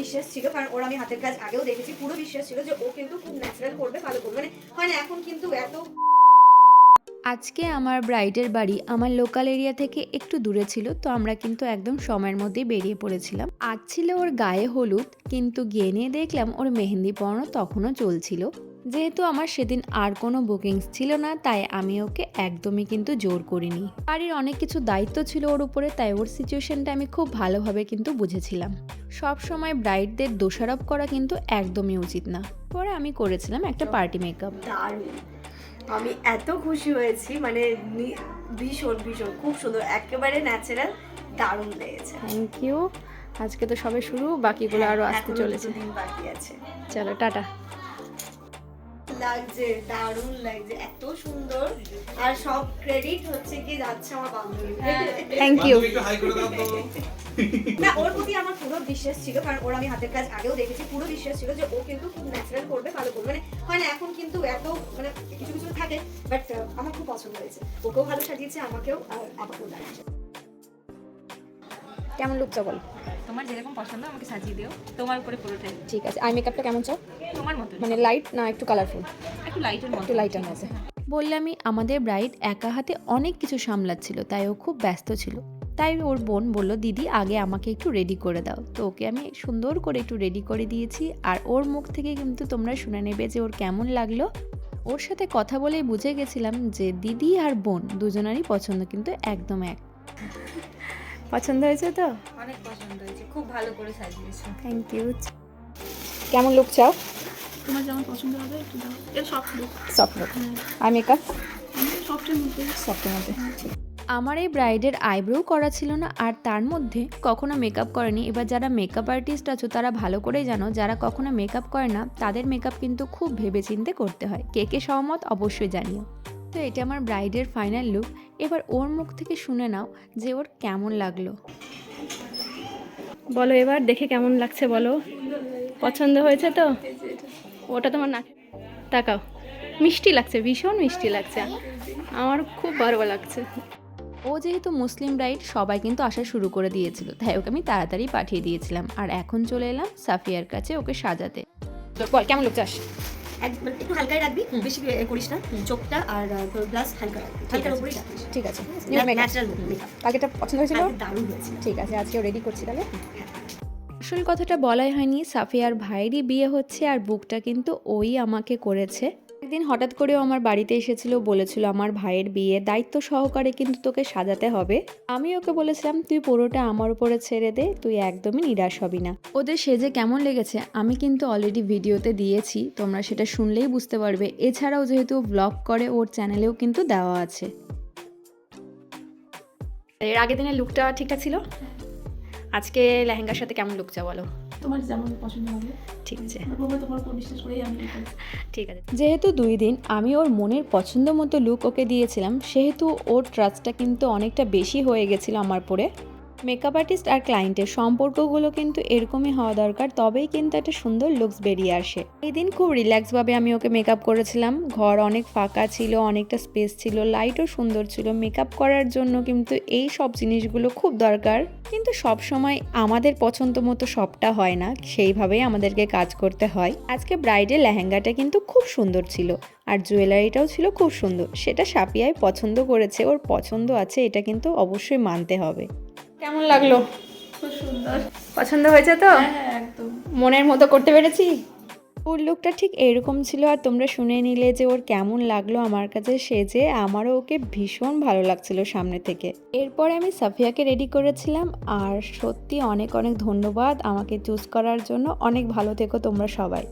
বিশ্বাস ছিল, কারণ ওর আমি হাতের কাজ আগেও দেখেছি, পুরো বিশ্বাস ছিল যে ও কিন্তু খুব ন্যাচারাল করবে, ভালো করবে। মানে হয় না এখন কিন্তু এত আজকে আমার ব্রাইডের বাড়ি আমার লোকাল এরিয়া থেকে একটু দূরে ছিল, তো আমরা কিন্তু একদম সময়ের মধ্যেই বেরিয়ে পড়েছিলাম। আজ ছিল ওর গায়ে হলুদ, কিন্তু গিয়ে নিয়ে দেখলাম ওর মেহেন্দি পরানো তখনও চলছিল। যেহেতু আমার সেদিন আর কোনো বুকিংস ছিল না তাই আমি ওকে একদমই কিন্তু জোর করিনি। বাড়ির অনেক কিছু দায়িত্ব ছিল ওর উপরে তাই ওর সিচুয়েশনটা আমি খুব ভালোভাবে কিন্তু বুঝেছিলাম। সব সময় ব্রাইডদের দোষারোপ করা কিন্তু একদমই উচিত না। পরে আমি করেছিলাম একটা পার্টি মেকআপ দারুণ। আমি এত খুশি হয়েছি মানে ভীষণ ভীষণ খুব সুন্দর একেবারে ন্যাচারাল দারুণ লেগেছে। থ্যাংক ইউ আজকে তো সবে শুরু বাকিগুলো আরও আসতে চলেছে। বাকি আছে। চলো টাটা। লাগছে দারুণ লাগছে এত সুন্দর। আর সব ক্রেডিট হচ্ছে কি যাচ্ছে আমার বান্ধবী থ্যাংক ইউ একটু হাই করে দাও না ওর প্রতি আমার পুরো বিশ্বাস ছিল কারণ ওর আমি হাতের কাজ আগেও দেখেছি পুরো বিশ্বাস ছিল যে ও কিন্তু খুব ন্যাচারাল করবে ভালো করবে। মানে হয় না এখন কিন্তু এত মানে কিছু কিছু থাকে বাট আমার খুব পছন্দ হয়েছে। ওকেও ভালো সাজিয়েছে আমাকেও আর আমাকেও লাগছে কেমন লুকটা বলো? তোমার যেরকম পছন্দ আমাকে সাজিয়ে দিও। তোমার উপরে পুরোটাই। ঠিক আছে আই মেকআপটা কেমন চাও? তোমার মতো। মানে লাইট না একটু কালারফুল একটু লাইটের মতো। একটু লাইটার মধ্যে বললামই আমাদের ব্রাইড একা হাতে অনেক কিছু সামলাচ্ছিল তাই ও খুব ব্যস্ত ছিল। তাই ওর বোন বলল দিদি আগে আমাকে একটু রেডি করে দাও। তো ওকে আমি সুন্দর করে একটু রেডি করে দিয়েছি আর ওর মুখ থেকে কিন্তু তোমরা শুনে নেবে যে ওর কেমন লাগল। ওর সাথে কথা বলেই বুঝে গেছিলাম যে দিদি আর বোন দুজনেরই পছন্দ কিন্তু একদম এক। পছন্দ হয়েছে তো? অনেক পছন্দ হয়েছে খুব ভালো করে সাজিয়েছো। থ্যাংক ইউ কেমন লুক চাও? তোমার যেমন পছন্দ হবে একটু দাও। এটা সফট লুক সফট লুক আর মেকআপ সফটের মধ্যে। সফটের মধ্যে। আমার এই ব্রাইডের আইব্রো করা ছিল না আর তার মধ্যে কখনো মেকআপ করেনি। এবার যারা মেকআপ আর্টিস্ট আছো তারা ভালো করেই জানো যারা কখনো মেকআপ করে না তাদের মেকআপ কিন্তু খুব ভেবেচিন্তে করতে হয়। কে কে সহমত অবশ্যই জানিও। তো এটা আমার ব্রাইডের ফাইনাল লুক এবার ওর মুখ থেকে শুনে নাও যে ওর কেমন লাগল। বলো এবার দেখে কেমন লাগছে বলো। পছন্দ হয়েছে তো? ওটা তোমার না তাকাও। মিষ্টি লাগছে ভীষণ মিষ্টি লাগছে। আমার খুব ভালো লাগছে। ও যেহেতু মুসলিম ব্রাইড সবাই কিন্তু আসা শুরু করে দিয়েছিল। তাই ওকে আমি তাড়াতাড়ি পাঠিয়ে দিয়েছিলাম। আর এখন চলে এলাম সাফিয়ার কাছে ওকে সাজাতে। বল কেমন লোক চাস এক- মানে একটু হালকাই রাখবি বেশি করিস না। চোখটা আর গ্লাস হালকা রাখবি হালকার উপরেই রাখিস ঠিক আছে। ন্যাচারাল মেকআপ পছন্দ হয়েছিল? দারুণ হয়েছে ঠিক আছে আজকেও রেডি করছি তাহলে? আসল কথাটা বলাই হয়নি সাফিয়ার ভাইয়েরই বিয়ে হচ্ছে আর বুকটা কিন্তু ওই আমাকে করেছে। একদিন হঠাৎ করেও আমার বাড়িতে এসেছিল, বলেছিল আমার ভাইয়ের বিয়ে, দায়িত্ব সহকারে কিন্তু তোকে সাজাতে হবে। আমি ওকে বলেছিলাম, তুই পুরোটা আমার উপরে ছেড়ে দে, তুই একদমই নিরাশ হবি না। ওদের সেজে কেমন লেগেছে, আমি কিন্তু অলরেডি ভিডিওতে দিয়েছি, তোমরা সেটা শুনলেই বুঝতে পারবে। এছাড়াও যেহেতু ব্লগ করে, ওর চ্যানেলেও কিন্তু দেওয়া আছে। এর আগের দিনের লুকটা ঠিকঠাক ছিল? আজকে লেহেঙ্গার সাথে কেমন লুক চা বলো? তোমার যেমন পছন্দ হবে। ঠিক আছে। প্রথমে তোমার উপর বিশ্বাস করেই আমি ঠিক আছে। যেহেতু দুই দিন আমি ওর মনের পছন্দ মতো লুক ওকে দিয়েছিলাম সেহেতু ওর ট্রাস্টটা কিন্তু অনেকটা বেশি হয়ে গেছিল আমার পরে মেকআপ আর্টিস্ট আর ক্লায়েন্টের সম্পর্কগুলো কিন্তু এরকমই হওয়া দরকার, তবেই কিন্তু একটা সুন্দর লুকস বেরিয়ে আসে। এই দিন খুব রিল্যাক্সভাবে আমি ওকে মেকআপ করেছিলাম। ঘর অনেক ফাঁকা ছিল, অনেকটা স্পেস ছিল লাইটও সুন্দর ছিল। মেকআপ করার জন্য কিন্তু এই সব জিনিসগুলো খুব দরকার। কিন্তু সব সময় আমাদের পছন্দ মতো সবটা হয় না, সেইভাবেই আমাদেরকে কাজ করতে হয়। আজকে ব্রাইডের লেহেঙ্গাটা কিন্তু খুব সুন্দর ছিল আর জুয়েলারিটাও ছিল খুব সুন্দর। সেটা সাপিয়ায় পছন্দ করেছে, ওর পছন্দ আছে, এটা কিন্তু অবশ্যই মানতে হবে। কেমন লাগল? খুব সুন্দর। পছন্দ হয়েছে তো? হ্যাঁ একদম। মনের মতো করতে পেরেছি? ওর লুকটা ঠিক এরকম ছিল আর তোমরা শুনে নিলে যে ওর কেমন লাগল আমার কাছে সেজে আমারও ওকে ভীষণ ভালো লাগছিল সামনে থেকে। এরপর আমি সাফিয়াকে রেডি করেছিলাম আর সত্যি অনেক অনেক ধন্যবাদ আমাকে চুজ করার জন্য। অনেক ভালো থেকো তোমরা সবাই।